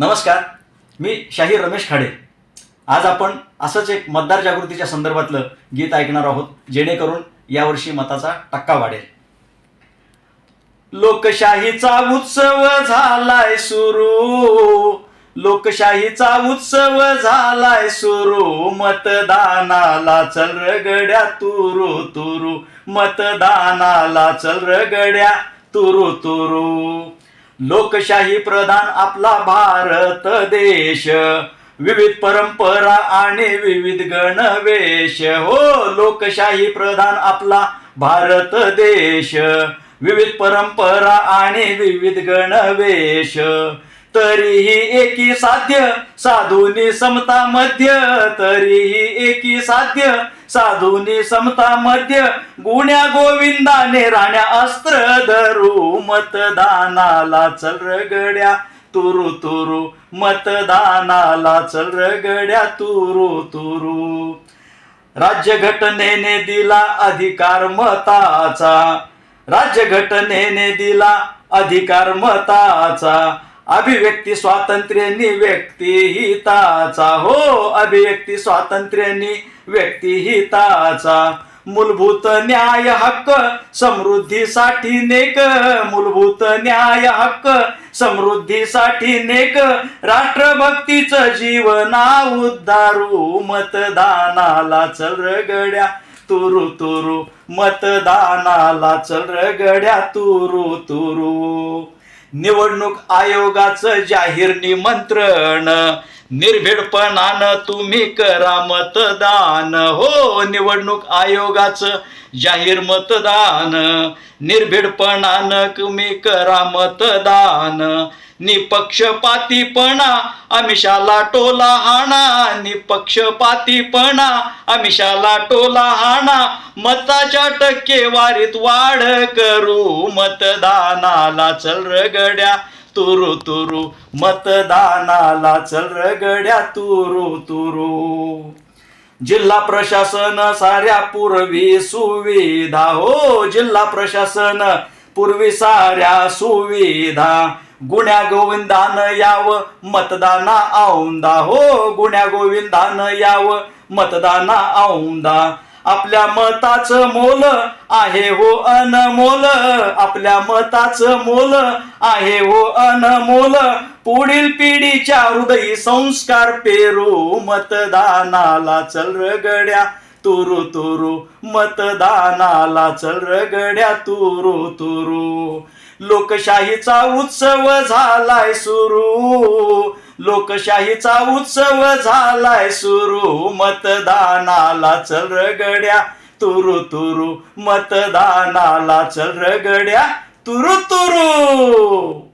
नमस्कार मी शाहीर रमेश खाडे. आज आपण असंच एक मतदार जागृतीच्या संदर्भातलं गीत ऐकणार आहोत जेणेकरून यावर्षी मताचा टक्का वाढेल. लोकशाहीचा उत्सव झालाय सुरू. लोकशाहीचा उत्सव झालाय सुरू. मतदानाला चल रगड्या तुरू तुरू. मतदानाला चल रगड्या तुरू तुरू. लोकशाही प्रधान आपला भारत देश. विविध परंपरा आणि विविध गणवेश. हो लोकशाही प्रधान आपला भारत देश. विविध परंपरा आणि विविध गणवेश. तरीही एकी साध्य साधुनी समता मध्य तरीही एकी साध्य साधुनी समता मध्य गुण्या गोविंदाने राण्या अस्त्र धरू मतदानाला चल रगड्या तुरु तुरु मतदानाला चल रगड्या तुरु तुरु. राज्यघटनेने दिला अधिकार मताचा. राज्यघटनेने दिला अधिकार मताचा. अभिव्यक्ती स्वातंत्र्यानी व्यक्तिहिताचा हो अभिव्यक्ती स्वातंत्र्यानी व्यक्तिहिताचा मूलभूत न्याय हक्क समृद्धीसाठी नेक. मूलभूत न्याय हक्क समृद्धीसाठी नेक. राष्ट्रभक्तीचं जीवना उद्धारू मतदानाला चल रगड्या तुरु तुरु मतदानाला चल रगड्या तुरु तुरु. निवडणूक आयोगाचं जाहीर निमंत्रण. निर्भीडपणानं तुम्ही करा मतदान. हो निवडणूक आयोगाचं जाहीर मतदान. निर्भीडपणानं तुम्ही करा मतदान. निपक्षपातीपणा अमिषाला टोला हाणा निपक्षपातीपणा अमिषाला टोला हाणा मताच्या टक्केवारीत वाढ करू. मतदानाला चल रगड्या. तुरु तुरु. मतदानाला चल रगड्या. तुरु तुरु. जिल्हा प्रशासन साऱ्या पूर्वी सुविधा. हो जिल्हा प्रशासन पूर्वी साऱ्या सुविधा. गुण्या गोविंदान याव मतदाना औंदा हो गुण्या गोविंदान याव मतदाना औंदा आपल्या मताचं मोल आहे हो अनमोल. आपल्या मताचं मोल आहे हो अनमोल. पुढील पिढीच्या हृदयी संस्कार पेरू मतदानाला चल रगड्या. तुरु तुरु मतदानाला चल रगड्या तुरु तुरु. लोकशाहीचा उत्सव झालाय सुरू. लोकशाहीचा उत्सव झालाय सुरू. मतदानाला चल रगड्या तुरु तुरु. मतदानाला चल रगड्या तुरु तुरु.